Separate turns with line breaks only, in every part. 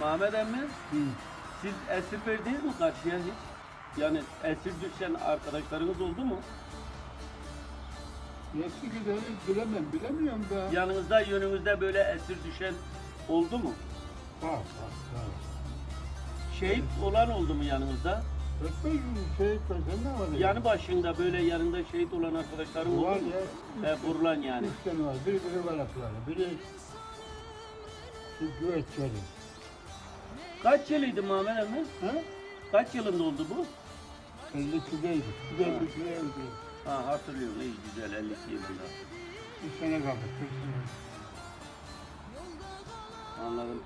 Mehmet emmi
Hı.
siz esir verdiniz mi karşıya hiç? Yani esir düşen arkadaşlarınız oldu mu?
Nasıl gideriz bilemem, bilemiyorum da.
Yanınızda yönünüzde böyle esir düşen oldu mu?
Bak bak bak.
Şehit olan oldu mu yanınızda?
Ötme gibi şey etmesen ne var?
Yanı başında böyle yanında şehit olan arkadaşların oldu
Var
mu?
ya.
Vurulan yani.
Üç tane var. Biri biri var atları. Biri şu güveçleri.
Kaç yılıydı Mehmet emmi?
Ha?
Kaç yılında oldu bu?
52'deydi. 52'deydi.
Ha hatırlıyorum iyi güzel 52 yılında.
Bir sene kaldı. 40 sene.
Anladım.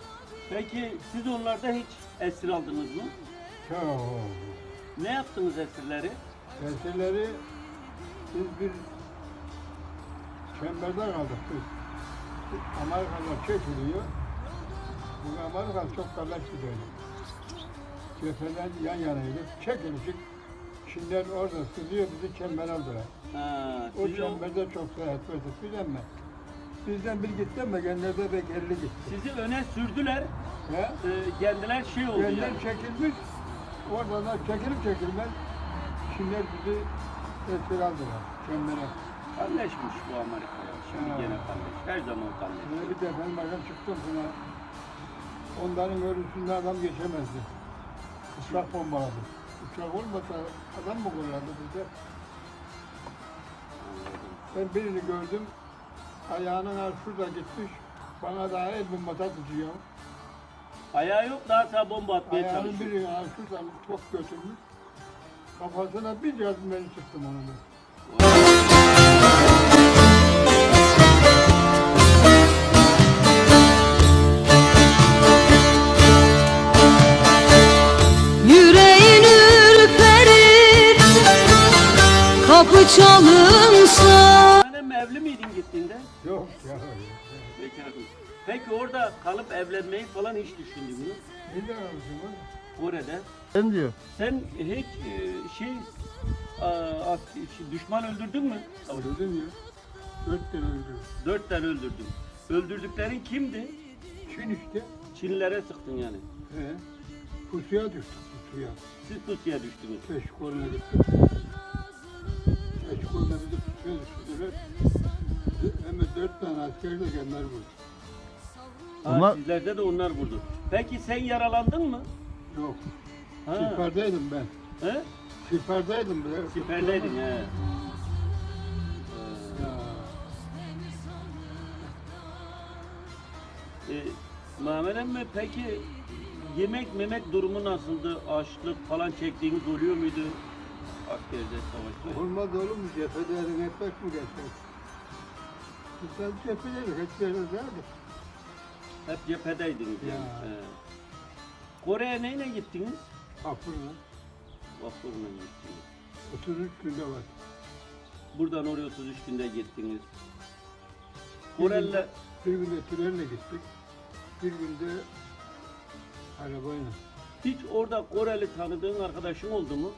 Peki siz onlarda hiç esir aldınız mı?
Çok.
Ne yaptınız esirleri?
Esirleri biz bir çemberde kaldık biz. Amerikalılar çekiliyor. Bu Amerikalı çok kardeş gidiyor. Cepheden yan yanaydık. Çekilişik. Çinler orada sızıyor bizi çembere aldılar.
Ha,
O
sizi, o-
çemberde çok seyahat verdik bilemem. Bizden bir gitti ama genelde de geri gitti.
sizi öne sürdüler.
He?
e, kendiler şey oldu
Genler
yani.
çekilmiş. Oradan da çekilip çekilmez. Çinler bizi esir aldılar çembere.
Kardeşmiş bu Amerika ya. Şimdi
Ha.
gene kardeş. Her zaman kardeş.
Bir defa bakın çıktım sana. Onların örüsünde adam geçemezdi. Uçak bombaladı. Uçak olmasa adam mı kullandı bize? Ben birini gördüm. Ayağının ar- şurada gitmiş. Bana daha el bombata tutuyor.
Ayağı yok daha sağ bomba atmaya
Ayağının
çalışıyor.
biri ar- şuradan çok götürmüş. Kafasına bir yazdım beni çıktım onu. ben.
Kapı çalınsa
Sen evli miydin gittiğinde?
Yok ya.
Peki orada kalıp evlenmeyi falan hiç düşündün mü?
Ne de
Kore'de.
Ben diyor.
Sen hiç e, şey a, şey, düşman öldürdün mü?
Öldürdüm ya. Dört tane öldürdüm.
Dört tane öldürdün. Öldürdüklerin kimdi?
Çin işte.
Çinlilere sıktın yani.
He. Pusuya düştük pusuya.
Siz pusuya düştünüz.
Gittik. Keşkoluna düşürdüler. Hem de dört tane asker de vurdu.
Ha,
Onlar-
Sizlerde de onlar vurdu. Peki sen yaralandın mı?
Yok.
Ha.
Siperdeydim ben.
He?
Siperdeydim bile.
Siperdeydin he.
Ya.
E, Mehmet emmi peki yemek memek durumu nasıldı? Açlık falan çektiğiniz oluyor muydu? Askerde savaşta.
Olmaz olur mu? Cephede elin etmek mi? Biz sen cephedeydik. Hiç yerde değildik.
Hep cephedeydiniz yani.
Ya.
He. Kore'ye neyle gittiniz?
Kapırla.
Vapurla gittiniz.
33 günde var.
Buradan oraya 33 günde gittiniz. Koreliler
bir günde trenle gittik. Bir günde arabayla.
hiç orada Koreli tanıdığın arkadaşın oldu mu?